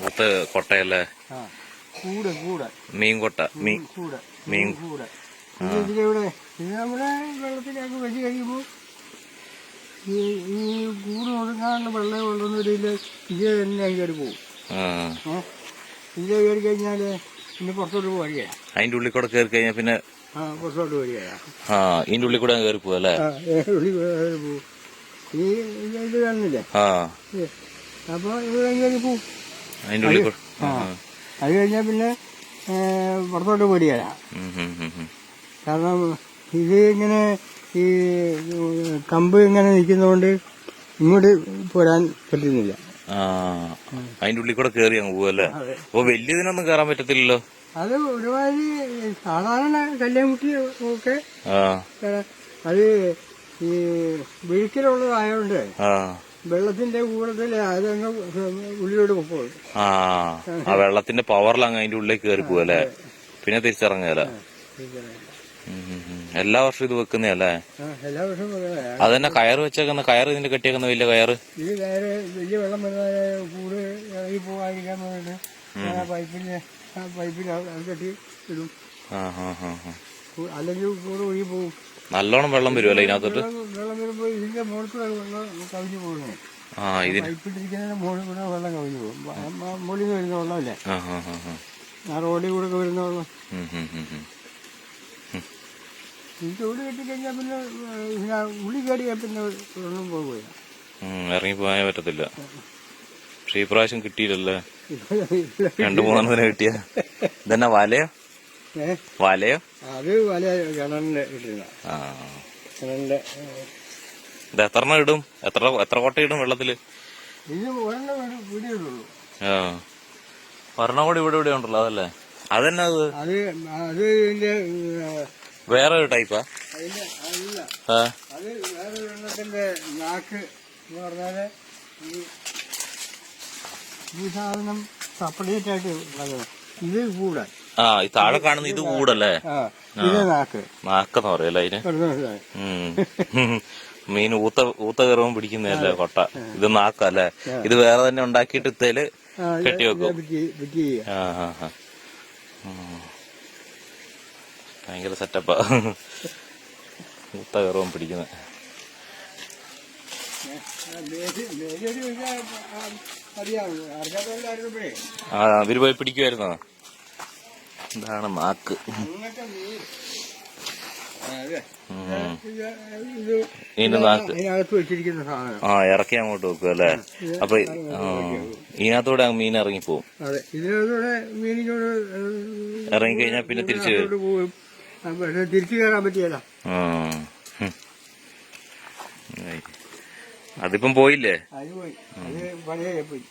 ഊത്ത കൊട്ടയല്ലേ? കൂട് കൂട്. മീൻ കൊട്ട മീൻ കൂട് മീൻ. കൂട്. ഇത് ഇതിലൂടെ ഇത് നമ്മുടെ വെള്ളത്തിലൊക്കെ വെച്ച് കഴിയുമ്പോൾ ഈ ഈ കൂട് ഒതുങ്ങാനുള്ള വെള്ളം കൊള്ളുന്നതിൽ ഇത് തന്നെ കയറി പോകും. ഇത് കയറി കഴിഞ്ഞാൽ പുറത്തോട്ട് ഉള്ളിൽ കൂടെ കയറി കഴിഞ്ഞാൽ പിന്നെ പുറത്തോട്ട് പോവുകയാണ് ആ ഉള്ളിൽ കൂടെ കയറി പോവല്ലേ ഉള്ളി കയറി പോകും ഈ ഇത് ഇത് ആ. അപ്പോൾ ഇവിടെ കയറി പോവും ഉള്ളിൽ ആ. അത് കഴിഞ്ഞാൽ പിന്നെ പുറത്തോട്ട് ഉം. കാരണം ഇത് ഇങ്ങനെ ഈ കമ്പ് ഇങ്ങനെ നിൽക്കുന്നതുകൊണ്ട് ഇങ്ങോട്ട് പോരാൻ പറ്റുന്നില്ല. അതിന്റെ ഉള്ളിൽ കൂടെ കയറി അങ്ങ് പോവല്ലേ. അപ്പൊ വലിയതിനൊന്നും കയറാൻ പറ്റത്തില്ലല്ലോ? അത് ഒരുമാതിരി സാധാരണ കല്യാൺകുട്ടി ഒക്കെ അത് ഈ വീട്ടിലുള്ളതായോണ്ട് ആ. വെള്ളത്തിന്റെ കൂടുതൽ അതങ്ങ് ഉള്ളിലോട്ട് പോകും ആ ആ വെള്ളത്തിന്റെ പവറിൽ അങ്ങ് അതിന്റെ ഉള്ളിൽ കയറി പോവല്ലേ പിന്നെ തിരിച്ചിറങ്ങല്ല എല്ലാ വർഷവും ഇത് വെക്കുന്നല്ലേ എല്ലാ വർഷവും. അത് തന്നെ കയറ് വെച്ചേക്കുന്ന കയറ് ഇതിന്റെ കെട്ടിയേക്കുന്ന വലിയ കയറ്? ഈ നേരെ വലിയ വെള്ളം വരുന്ന കൂട് ഇറങ്ങി പോകാതിരിക്കാൻ വേണ്ടിയിട്ട് ആ പൈപ്പിന് പൈപ്പിൽ കെട്ടി ഇടും. അല്ലെങ്കിൽ കൂട് ഒഴുകി പോകും നല്ലോണം വെള്ളം വരുമല്ലോ ഇതിനകത്തോട്ട്? വെള്ളം വരുമ്പോൾ ഇതിന്റെ മുകളിൽ കൂടെ വെള്ളം കവിഞ്ഞു പോകുന്നു ആ ഇതിന് പൈപ്പിട്ടിരിക്കുന്നതിന്റെ മുകളിൽ കൂടെ വെള്ളം കവിഞ്ഞു പോകും. ആ മുകളിൽ നിന്ന് വരുന്ന വെള്ളമല്ലേ? ആ ആ ആ ആ. ആ റോഡിൽ കൂടെ ഒക്കെ വരുന്ന വെള്ളം. ഉം, ഉം, ഉം, ഉം. ഈ ചൂട് കെട്ടിക്കഴിഞ്ഞാൽ പിന്നെ ഏ, ഇതിന് ഉള്ളി കയറിയാൽ പിന്നെ വെള്ളം പോകുകയില്ല ഉം, ഇറങ്ങി പോയാ പറ്റത്തില്ല. പക്ഷെ ഈ പ്രാവശ്യം കിട്ടിയില്ലല്ലേ? രണ്ടു മൂന്നെണ്ണത്തിന് കിട്ടിയ. ഇതന്നെ വലയോ? വലയോ? അത് വല കിണറിന്റെ ഇത് എത്ര ഇടും? എത്ര എത്ര കൊട്ട ഇടും വെള്ളത്തിൽ? ഇത് ഒരെണ്ണം ഒരെണ്ണം കൂടി ഇവിടെ ഇവിടെ ഉണ്ടല്ലോ അതല്ലേ? അതന്നെ അത്? അത് അത് വേറെ ഒരു ടൈപ്പാ അത് വേറെ നാക്ക് എന്ന് പറഞ്ഞാൽ ഈ സാധനം സെപ്പറേറ്റ് ആയിട്ട് ഇത് കൂടെ ആ ഈ താഴെ കാണുന്ന ഇത് കൂടല്ലേ? ഇത് നാക്ക്. നാക്കെന്ന് പറയല്ലേ അതിന്. മീൻ ഊത്ത ഊത്ത കയറുമ്പോൾ പിടിക്കുന്നതല്ലേ കൊട്ട? ഇത് നാക്കല്ലേ? ഇത് വേറെ തന്നെ ഉണ്ടാക്കിയിട്ട് ഇത്തേൽ കെട്ടി വെക്കും. ഭയങ്കര സെറ്റപ്പാ. ഊത്ത കയറുമ്പോൾ പിടിക്കുന്നത് ആ അവർ പോയി പിടിക്കുമായിരുന്നോ ഇതാണ് നാക്ക്. മീൻ ആ, ഇറക്കി അങ്ങോട്ട് വെക്കും അല്ലേ അപ്പൊ ഇതിനകത്തൂടെ മീൻ ഇറങ്ങിപ്പോവും. ഇറങ്ങിക്കഴിഞ്ഞാൽ പിന്നെ തിരിച്ചു തിരിച്ചു കയറാൻ പറ്റിയല്ല. അതിപ്പം പോയില്ലേ? അത് പോയി. അത് പഴയ പോയി